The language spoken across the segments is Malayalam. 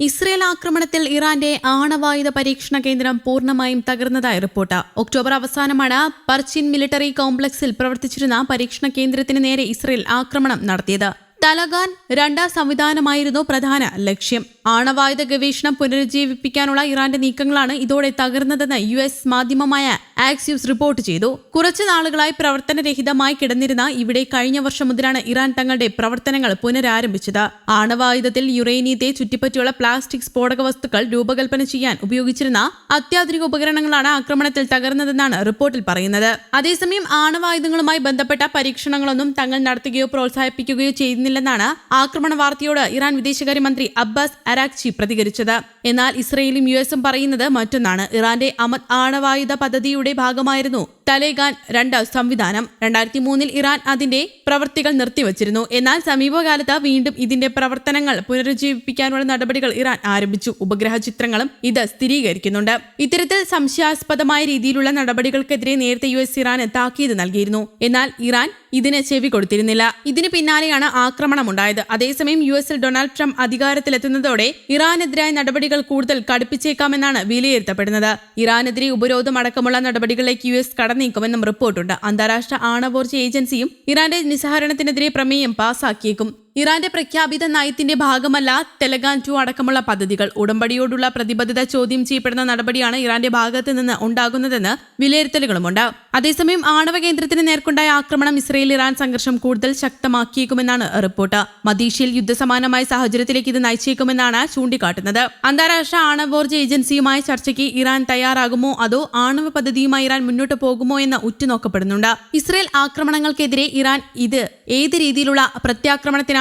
ഇസ്രയേൽ ആക്രമണത്തിൽ ഇറാന്റെ ആണവായുധ പരീക്ഷണ കേന്ദ്രം പൂർണമായും തകർന്നതായി റിപ്പോർട്ട്. ഒക്ടോബർ അവസാനമാണ് പർച്ചിൻ മിലിറ്ററി കോംപ്ലക്സിൽ പ്രവർത്തിച്ചിരുന്ന പരീക്ഷണ കേന്ദ്രത്തിന് നേരെ ഇസ്രയേൽ ആക്രമണം നടത്തിയത്. തലഗാൻ രണ്ടാം സംവിധാനമായിരുന്നു പ്രധാന ലക്ഷ്യം. ആണവായുധ ഗവേഷണം പുനരുജ്ജീവിപ്പിക്കാനുള്ള ഇറാന്റെ നീക്കങ്ങളാണ് ഇതോടെ തകർന്നതെന്ന് യു എസ് മാധ്യമമായ ആക്സ്യൂസ് റിപ്പോർട്ട് ചെയ്തു. കുറച്ചു നാളുകളായി പ്രവർത്തനരഹിതമായി കിടന്നിരുന്ന ഇവിടെ കഴിഞ്ഞ വർഷം മുതലാണ് ഇറാൻ തങ്ങളുടെ പ്രവർത്തനങ്ങൾ പുനരാരംഭിച്ചത്. ആണവായുധത്തിൽ യുറേനിയത്തെ ചുറ്റിപ്പറ്റിയുള്ള പ്ലാസ്റ്റിക് സ്ഫോടക വസ്തുക്കൾ രൂപകൽപ്പന ചെയ്യാൻ ഉപയോഗിച്ചിരുന്ന അത്യാധുനിക ഉപകരണങ്ങളാണ് ആക്രമണത്തിൽ തകർന്നതെന്നാണ് റിപ്പോർട്ടിൽ പറയുന്നത്. അതേസമയം ആണവായുധങ്ങളുമായി ബന്ധപ്പെട്ട പരീക്ഷണങ്ങളൊന്നും തങ്ങൾ നടത്തുകയോ പ്രോത്സാഹിപ്പിക്കുകയോ ചെയ്യുന്നില്ലെന്നാണ് ആക്രമണ വാർത്തയോട് ഇറാൻ വിദേശകാര്യമന്ത്രി അബ്ബാസ് അരാക്ചി പ്രതികരിച്ചത്. എന്നാൽ ഇസ്രയേലും യു എസും പറയുന്നത് മറ്റൊന്നാണ്. ഇറാന്റെ അമത് ആണവായുധ പദ്ധതിയുടെ ഭാഗമായിരുന്നു. തലേഗാൻ രണ്ട് സംവിധാനം. രണ്ടായിരത്തി മൂന്നിൽ ഇറാൻ അതിന്റെ പ്രവർത്തികൾ നിർത്തിവച്ചിരുന്നു. എന്നാൽ സമീപകാലത്ത് വീണ്ടും ഇതിന്റെ പ്രവർത്തനങ്ങൾ പുനരുജ്ജീവിപ്പിക്കാനുള്ള നടപടികൾ ഇറാൻ ആരംഭിച്ചു. ഉപഗ്രഹ ചിത്രങ്ങളും ഇത് സ്ഥിരീകരിക്കുന്നുണ്ട്. ഇത്തരത്തിൽ സംശയാസ്പദമായ രീതിയിലുള്ള നടപടികൾക്കെതിരെ നേരത്തെ യു എസ് ഇറാന് താക്കീത് നൽകിയിരുന്നു. എന്നാൽ ഇറാൻ ഇതിന് ചെവി കൊടുത്തിരുന്നില്ല. ഇതിന് പിന്നാലെയാണ് ആക്രമണമുണ്ടായത്. അതേസമയം യു എസിൽ ഡൊണാൾഡ് ട്രംപ് അധികാരത്തിലെത്തുന്നതോടെ ഇറാനെതിരായ നടപടികൾ കൂടുതൽ കടുപ്പിച്ചേക്കാമെന്നാണ് വിലയിരുത്തപ്പെടുന്നത്. ഇറാനെതിരെ ഉപരോധം അടക്കമുള്ള നടപടികളിലേക്ക് യു എസ് കടന്നേക്കുമെന്നും റിപ്പോർട്ടുണ്ട്. അന്താരാഷ്ട്ര ആണവോർജ ഏജൻസിയും ഇറാന്റെ നിസ്സഹരണത്തിനെതിരെ പ്രമേയം പാസാക്കിയേക്കും. ഇറാന്റെ പ്രഖ്യാപിത നയത്തിന്റെ ഭാഗമല്ല തെലഗാൻ ടു അടക്കമുള്ള പദ്ധതികൾ. ഉടമ്പടിയോടുള്ള പ്രതിബദ്ധത ചോദ്യം ചെയ്യപ്പെടുന്ന നടപടിയാണ് ഇറാന്റെ ഭാഗത്ത് നിന്ന് ഉണ്ടാകുന്നതെന്ന് വിലയിരുത്തലുകളുമുണ്ട്. അതേസമയം ആണവ കേന്ദ്രത്തിന് നേർക്കുണ്ടായ ആക്രമണം ഇസ്രയേൽ ഇറാൻ സംഘർഷം കൂടുതൽ ശക്തമാക്കിയേക്കുമെന്നാണ് റിപ്പോർട്ട്. മദീഷ്യയിൽ യുദ്ധസമാനമായ സാഹചര്യത്തിലേക്ക് ഇത് നയിച്ചേക്കുമെന്നാണ് ചൂണ്ടിക്കാട്ടുന്നത്. അന്താരാഷ്ട്ര ആണവോർജ ഏജൻസിയുമായ ചർച്ചയ്ക്ക് ഇറാൻ തയ്യാറാകുമോ അതോ ആണവ പദ്ധതിയുമായി ഇറാൻ മുന്നോട്ട് പോകുമോ എന്ന് ഉറ്റുനോക്കപ്പെടുന്നുണ്ട്. ഇസ്രയേൽ ആക്രമണങ്ങൾക്കെതിരെ ഇറാൻ ഇത് ഏത് രീതിയിലുള്ള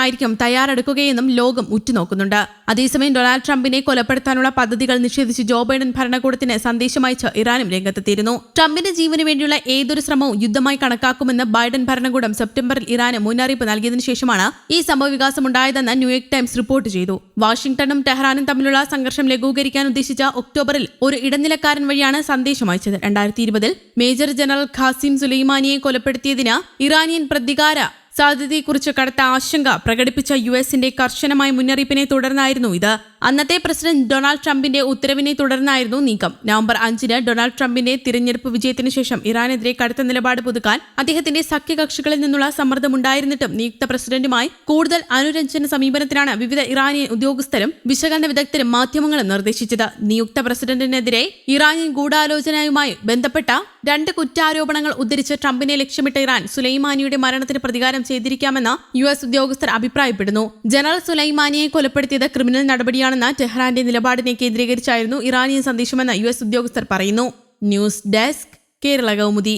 പ്രത്യാക്രമണത്തിനായിരിക്കും തയ്യാറെടുക്കുകയെന്നും ലോകം ഉറ്റുനോക്കുന്നുണ്ട്. അതേസമയം ഡൊണാൾഡ് ട്രംപിനെ കൊലപ്പെടുത്താനുള്ള പദ്ധതികൾ നിഷേധിച്ച് ജോ ബൈഡൻ ഭരണകൂടത്തിന് സന്ദേശമയച്ച് ഇറാനും രംഗത്തെത്തിയിരുന്നു. ട്രംപിന്റെ ജീവന് വേണ്ടിയുള്ള ഏതൊരു ശ്രമവും യുദ്ധമായി കണക്കാക്കുമെന്ന് ബൈഡൻ ഭരണകൂടം സെപ്റ്റംബറിൽ ഇറാന് മുന്നറിയിപ്പ് നൽകിയതിനു ശേഷമാണ് ഈ സംഭവവികാസം ഉണ്ടായതെന്ന് ന്യൂയോർക്ക് ടൈംസ് റിപ്പോർട്ട് ചെയ്തു. വാഷിംഗ്ടണും ടെഹ്റാനും തമ്മിലുള്ള സംഘർഷം ലഘൂകരിക്കാൻ ഉദ്ദേശിച്ച ഒക്ടോബറിൽ ഒരു ഇടനിലക്കാരൻ വഴിയാണ് സന്ദേശം അയച്ചത്. രണ്ടായിരത്തി ഇരുപതിൽ മേജർ ജനറൽ ഖാസിം സുലൈമാനിയെ കൊലപ്പെടുത്തിയതിന് ഇറാനിയൻ പ്രതികാര സാധ്യതയെക്കുറിച്ച് കടുത്ത ആശങ്ക പ്രകടിപ്പിച്ച യു എസിന്റെ കർശനമായ മുന്നറിയിപ്പിനെ തുടർന്നായിരുന്നു ഇത്. അന്നത്തെ പ്രസിഡന്റ് ഡൊണാൾഡ് ട്രംപിന്റെ ഉത്തരവിനെ തുടർന്നായിരുന്നു നീക്കം. നവംബർ അഞ്ചിന് ഡൊണാൾഡ് ട്രംപിന്റെ തിരഞ്ഞെടുപ്പ് വിജയത്തിന് ശേഷം ഇറാനെതിരെ കടുത്ത നിലപാട് പുതുക്കാൻ അദ്ദേഹത്തിന്റെ സഖ്യകക്ഷികളിൽ നിന്നുള്ള സമ്മർദ്ദമുണ്ടായിരുന്നിട്ടും നിയുക്ത പ്രസിഡന്റുമായി കൂടുതൽ അനുരഞ്ജന സമീപനത്തിനാണ് വിവിധ ഇറാനിയൻ ഉദ്യോഗസ്ഥരും വിശകലന വിദഗ്ധരും മാധ്യമങ്ങളും നിർദ്ദേശിച്ചത്. നിയുക്ത പ്രസിഡന്റിനെതിരെ ഇറാനിയൻ ഗൂഢാലോചനയുമായി ബന്ധപ്പെട്ട രണ്ട് കുറ്റാരോപണങ്ങൾ ഉദ്ധരിച്ച് ട്രംപിനെ ലക്ഷ്യമിട്ട ഇറാൻ സുലൈമാനിയുടെ മരണത്തിന് പ്രതികാരം ചെയ്തിരിക്കാമെന്ന് യു എസ് ഉദ്യോഗസ്ഥർ അഭിപ്രായപ്പെടുന്നു. ജനറൽ സുലൈമാനിയെ കൊലപ്പെടുത്തിയത് ക്രിമിനൽ നടപടിയാണെന്ന ടെഹ്റാന്റെ നിലപാടിനെ കേന്ദ്രീകരിച്ചായിരുന്നു ഇറാനിയൻ സന്ദേശമെന്ന് യു എസ് ഉദ്യോഗസ്ഥർ പറയുന്നു. News desk Kerala Kaumudi.